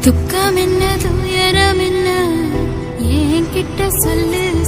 துக்கம் என்ன துயரம் என்ன ஏன் கிட்ட சொல்லு.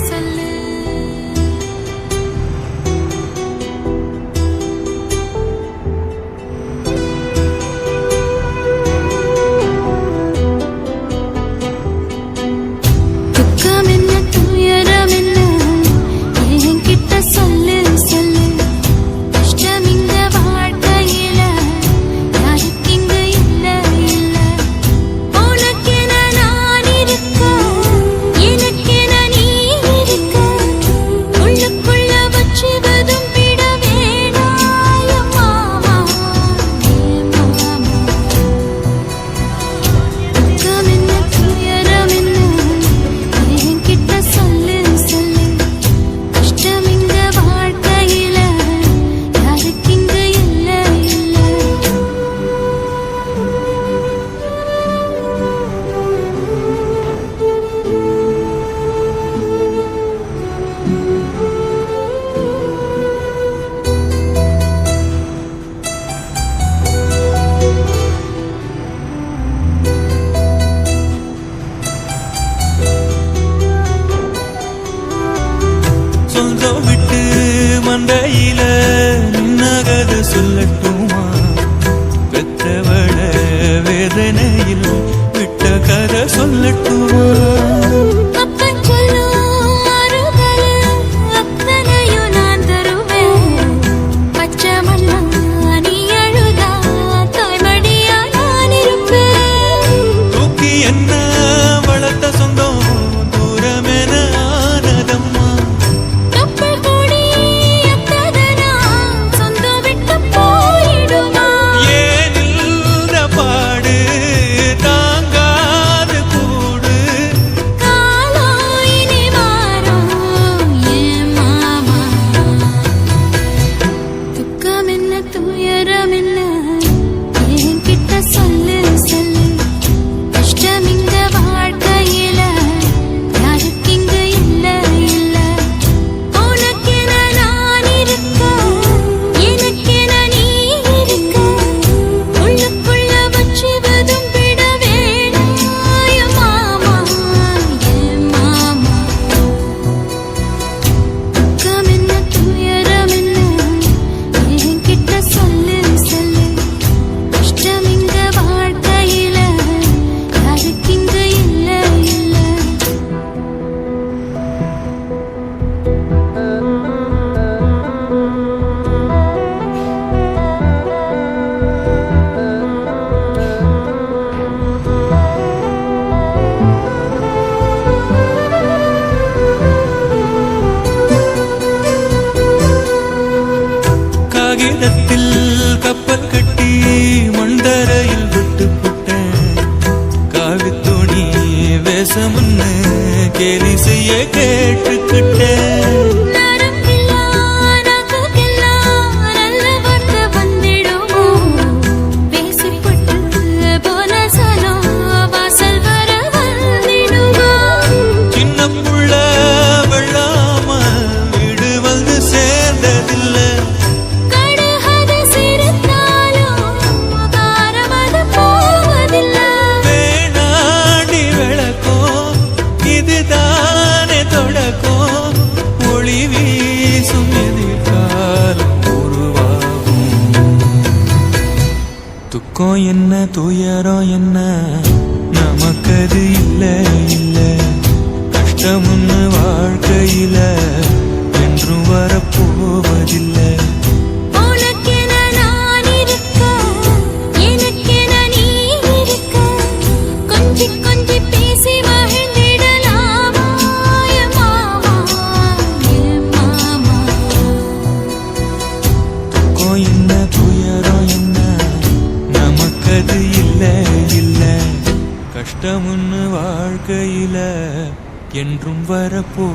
தொண்டையில நகது சொல்லட்டும். பேச முன்னு கேலி செய்ய கேட்டுக்கிட்டேன். 어렵고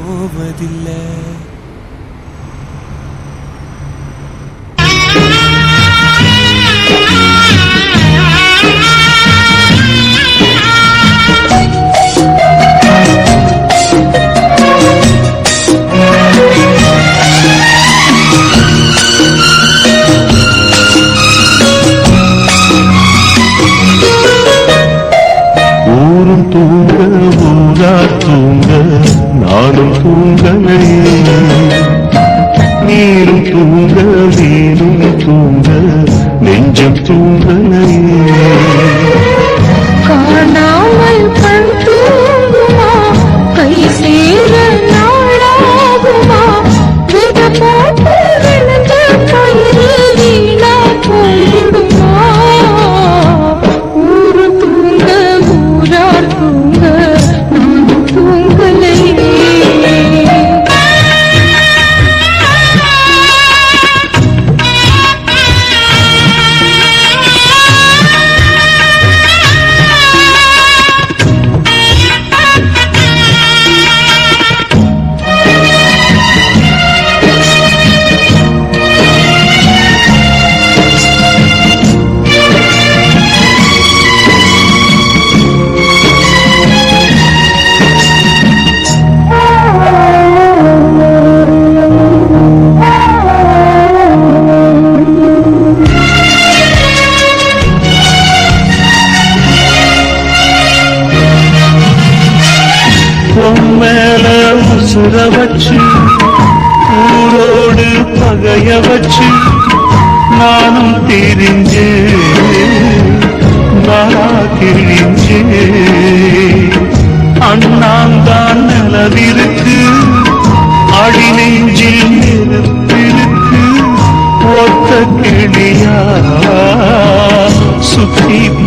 நீரும் தூங்க நீரும் தூங்க நெஞ்சம் தூங்கலையே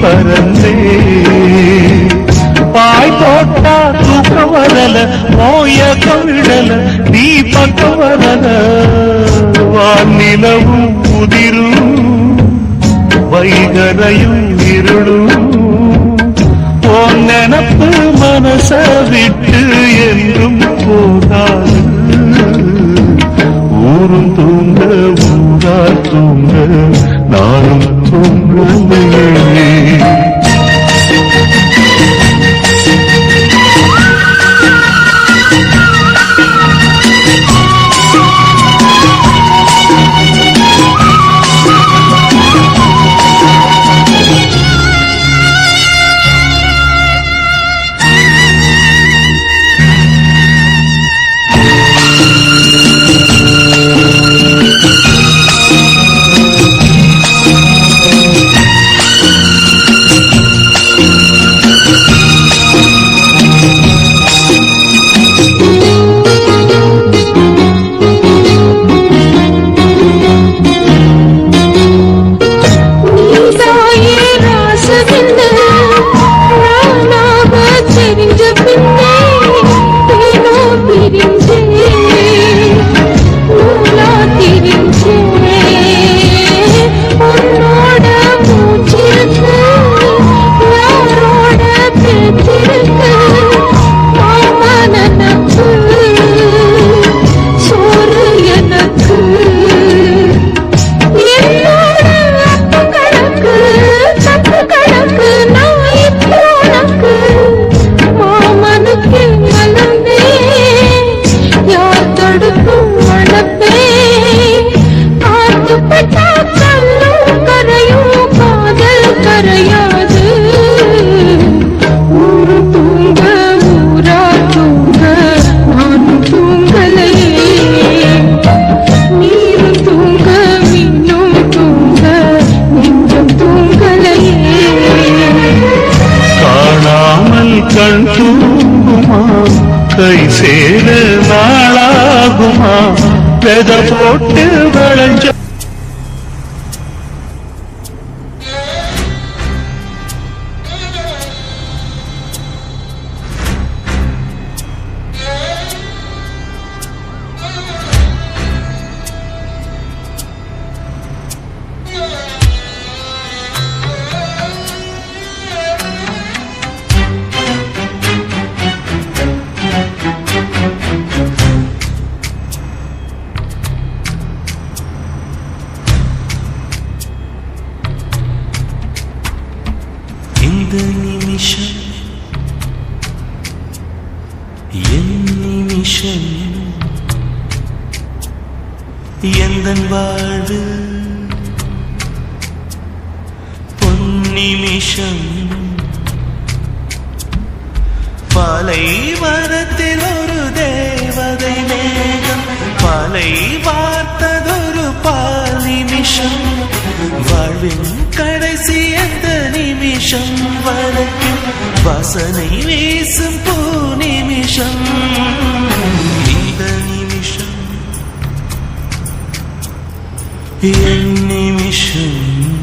சுத்தி பறந்தே பாய் போட்டா தூக்க வரல மோய கவிழல நீ பக்கம் வரல வானிலவும் புதிரும் வைகரையும் இருளும். உன் நினப்பு மனச விட்டு என்றும் போகாது. ஊரும் தூங்க ஊரா தூங்க நானும் தூங்கலையே போட்டு வளைஞ்ச நிமிஷம் எந்த வாழ்வு? பொன்னிமிஷம். பாலை வரத்தில் ஒரு தேவதை தேவ வார்த்ததொரு பால் நிமிஷம் வாழ்வின் கடைசி எந்த நிமிஷம் வரைக்கும் வாசனை வீசும் போ என் நிமிஷம்.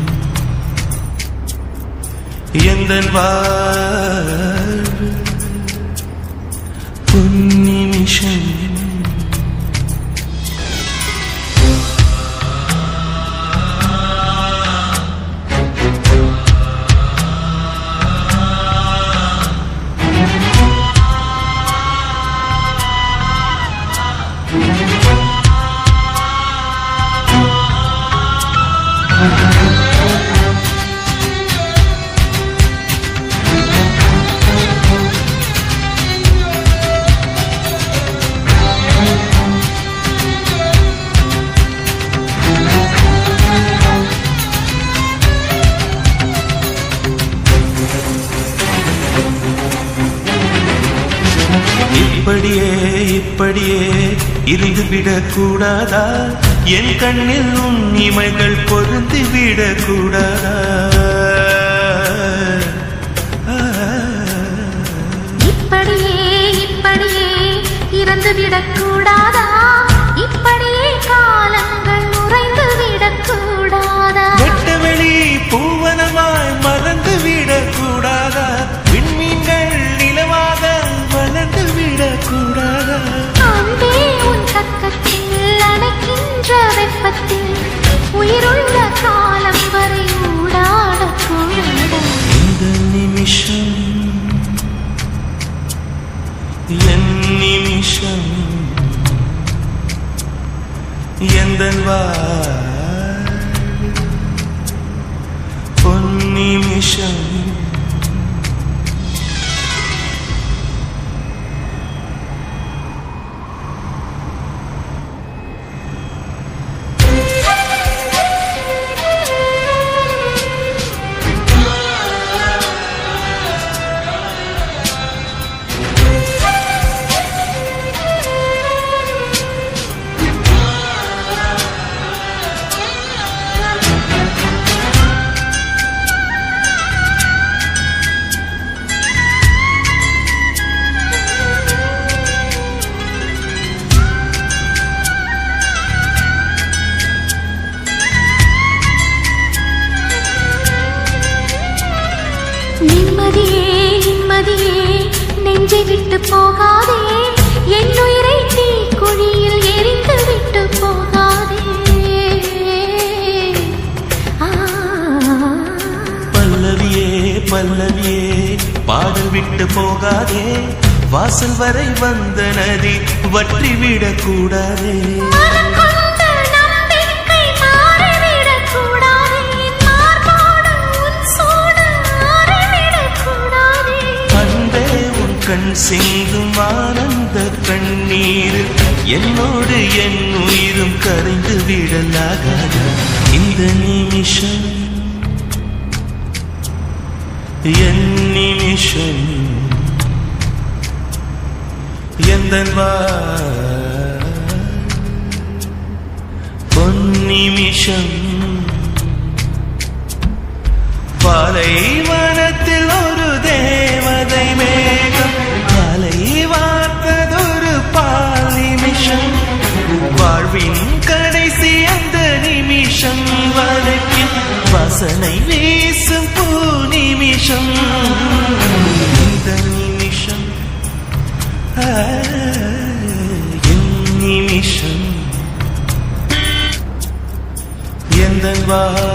எந்த இப்படியே இப்படியே இருந்துவிடக் கூடாதா என் கண்ணில் உன் இமைகள் பொருந்தி விடக்கூடாதா? இப்படியே இப்படியே இறந்துவிடக் கூடாதா இப்படியே காலங்கள் நிமிஷம் வாசல் வரை வந்த நதி வற்றி விடக்கூடாதே மனக்கொண்ட நம்பிக்கை மாறிவிடக்கூடாதே. என் மார்போடு உன் சூடு ஆறிவிடக்கூடாதே. அன்பே உன் கண் சிந்தும் ஆனந்த கண்ணீர் என்னோடு என் உயிரும் கரைந்து விடலாகாத இந்த நிமிஷம் என் நிமிஷம் எந்த பொன் பாலைவனத்தில் ஒரு தேவதை மேகம் காலை வார்த்ததொரு பாலிமிஷம் வாழ்வின் கடைசி அந்த நிமிஷம் வரைக்கும் வசனை எந்த